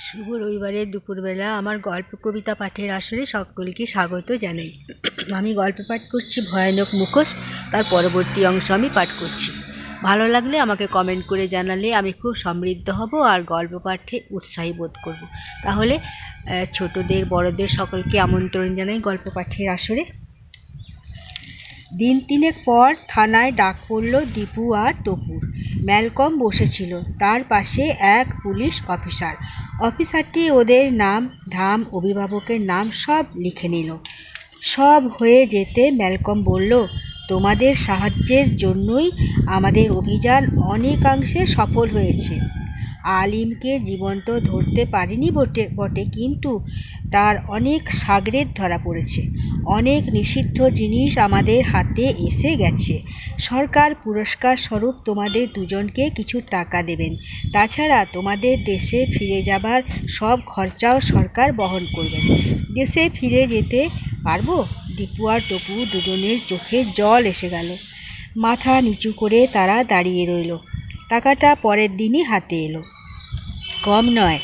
শুভ রবিবারের দুপুরবেলা আমার গল্প কবিতা পাঠের আসরে সকলকে স্বাগত জানাই। আমি গল্প পাঠ করছি ভয়ানক মুখোশ, তার পরবর্তী অংশ আমি পাঠ করছি। ভালো লাগলে আমাকে কমেন্ট করে জানালে আমি খুব সমৃদ্ধ হব আর গল্প পাঠে উৎসাহী বোধ করব। তাহলে ছোটদের, বড়দের সকলকে আমন্ত্রণ জানাই গল্প পাঠের আসরে। দিন তিনেক পর থানায় ডাক পড়ল দীপু আর তপুর ম্যালকম বসেছিল। তার পাশে এক পুলিশ অফিসার। অফিসারটি ওদের নাম, ধাম, অভিভাবকের নাম সব লিখে নিল। সব হয়ে যেতে ম্যালকম বলল, তোমাদের সাহায্যের জন্যই আমাদের অভিযান অনেকাংশে সফল হয়েছে। আলিমকে জীবন্ত ধরতে পারিনি বটে বটে, কিন্তু তার অনেক সাগরেদ ধরা পড়েছে। অনেক নিষিদ্ধ জিনিস আমাদের হাতে এসে গেছে। সরকার পুরস্কার স্বরূপ তোমাদের দুজনকে কিছু টাকা দেবেন। তাছাড়া তোমাদের দেশে ফিরে যাবার সব খরচাও সরকার বহন করবেন দেশে ফিরে যেতে পারব? দীপু আর টপু দুজনের চোখে জল এসে গেল। মাথা নিচু করে তারা দাঁড়িয়ে রইল। টাকাটা পরের দিনই হাতে এলো। কম নয়।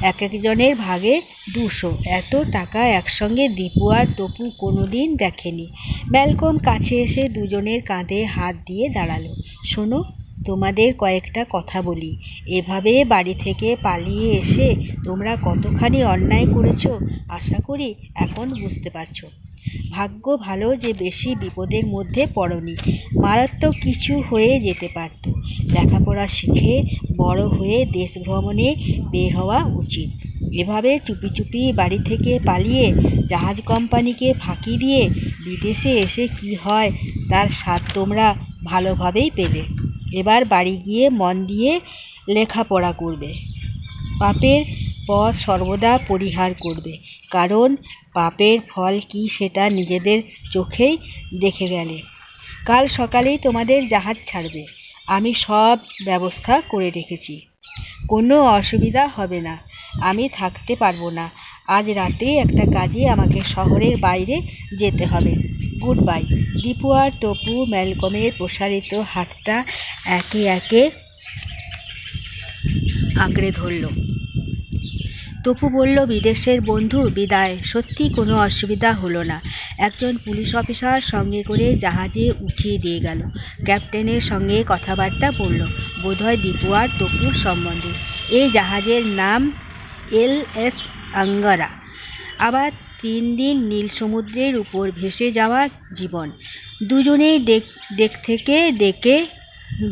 এক একজনের ভাগে দুশো। এত টাকা একসঙ্গে দীপু আর তপু কোনো দিন দেখেনি। ম্যালকম কাছে এসে দুজনের কাঁধে হাত দিয়ে দাঁড়াল। শোনো, তোমাদের কয়েকটা কথা বলি। এভাবে বাড়ি থেকে পালিয়ে এসে তোমরা কতখানি অন্যায় করেছ, আশা করি এখন বুঝতে পারছ। ভাগ্য ভালো যে বেশি বিপদের মধ্যে পড়নি। মারাত্মক কিছু হয়ে যেতে পারত। লেখাপড়া শিখে বড় হয়ে দেশ ভ্রমণে বের হওয়া উচিত। এভাবে চুপি চুপি বাড়ি থেকে পালিয়ে জাহাজ কোম্পানিকে ফাঁকি দিয়ে বিদেশে এসে কি হয়, তার স্বাদ তোমরা ভালোভাবেই পেলে। এবার বাড়ি গিয়ে মন দিয়ে লেখাপড়া করবে। পাপের পথ সর্বদা পরিহার করবে। কারণ পাপের ফল কি সেটা নিজেদের চোখেই দেখে গেলে। কাল সকালেই তোমাদের জাহাজ ছাড়বে। আমি সব ব্যবস্থা করে রেখেছি। কোনো অসুবিধা হবে না। আমি থাকতে পারব না। আজ রাতে একটা কাজে আমাকে শহরের বাইরে যেতে হবে। গুড বাই দীপু আর তপু ম্যালকমের প্রসারিত হাতটা একে একে আঁকড়ে ধরল। তপু বলল, বিদেশের বন্ধু, বিদায়। সত্যি কোনো অসুবিধা হলো না। একজন পুলিশ অফিসার সঙ্গে করে জাহাজে উঠিয়ে দিয়ে গেল। ক্যাপ্টেনের সঙ্গে কথাবার্তা বলল, বোধহয় দীপু আর তপুর সম্বন্ধে। এই জাহাজের নাম এল এস আঙ্গারা। আবার তিন দিন নীল সমুদ্রের উপর ভেসে যাওয়া জীবন। দুজনেই ডেক ডেক থেকে ডেকে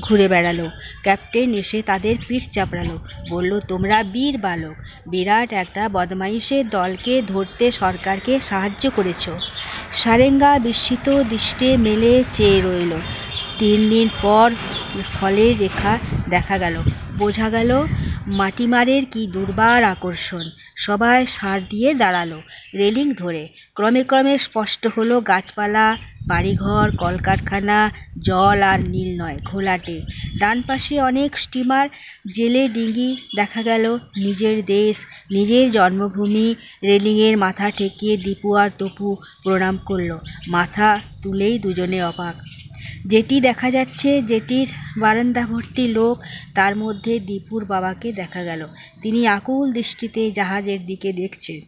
ঘুরে বেড়ালো। ক্যাপ্টেন এসে তাদের পিঠ চাপড়ালো। বলল, তোমরা বীর বালক, বিরাট একটা বদমাইশের দলকে ধরতে সরকারকে সাহায্য করেছ। সারেঙ্গা বিস্মিত দৃষ্টে মেলে চেয়ে রইল। তিন দিন পর স্থলের রেখা দেখা গেল। বোঝা গেল মাটিমারের কি দুর্বার আকর্ষণ? সবাই সার দিয়ে দাঁড়াল, রেলিং ধরে। ক্রমে ক্রমে স্পষ্ট হলো, গাছপালা, বাড়িঘর, কলকারখানা, জল আর নীল নয়, ঘোলাটে। ডান পাশে অনেক স্টিমার, জেলে ডিঙি দেখা গেল, নিজের দেশ, নিজের জন্মভূমি। রেলিংয়ের মাথা ঠেকিয়ে দীপু আর তপু প্রণাম করল। মাথা তুলেই দুজনে অবাক। যেটি দেখা যাচ্ছে, যেটির বারান্দা ভর্তি লোক, তার মধ্যে দীপুর বাবাকে দেখা গেল। তিনি আকুল দৃষ্টিতে জাহাজের দিকে দেখছেন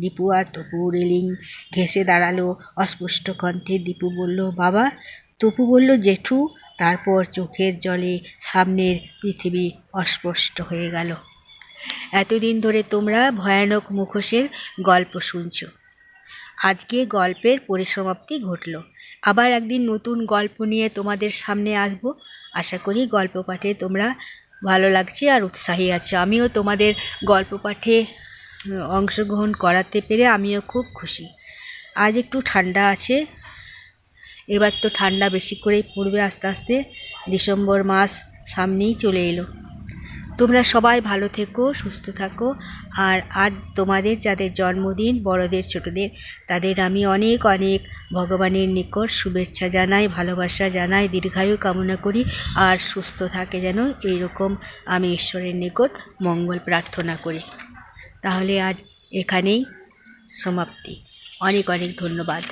দীপু আর তপু রেলিং ঘেঁষে দাঁড়াল। অস্পষ্ট কণ্ঠে দীপু বলল, বাবা। তপু বলল, জেঠু। তারপর চোখের জলে সামনের পৃথিবী অস্পষ্ট হয়ে গেল। এতদিন ধরে তোমরা ভয়ানক মুখোশের গল্প শুনছো। আজকে গল্পের পরিসমাপ্তি ঘটল। আবার একদিন নতুন গল্প নিয়ে তোমাদের সামনে আসব। আশা করি গল্প পাঠে তোমরা ভালো লাগছে আর উৎসাহী আছে। আমিও তোমাদের গল্প পাঠে অংশগ্রহণ করাতে পেরে আমিও খুব খুশি। আজ একটু ঠান্ডা আছে। এবার তো ঠান্ডা বেশি করেই পড়বে আস্তে আস্তে। ডিসেম্বর মাস সামনেই চলে এলো। তোমরা সবাই ভালো থেকো, সুস্থ থাকো। আর আজ তোমাদের যাদের জন্মদিন, বড়দের, ছোটদের, তাদের আমি অনেক অনেক ভগবানের নিকট শুভেচ্ছা জানাই, ভালোবাসা জানাই, দীর্ঘায়ু কামনা করি। আর সুস্থ থাকে যেন এইরকম আমি ঈশ্বরের নিকট মঙ্গল প্রার্থনা করি। তাহলে আজ এখানেই সমাপ্তি। অনেক অনেক ধন্যবাদ।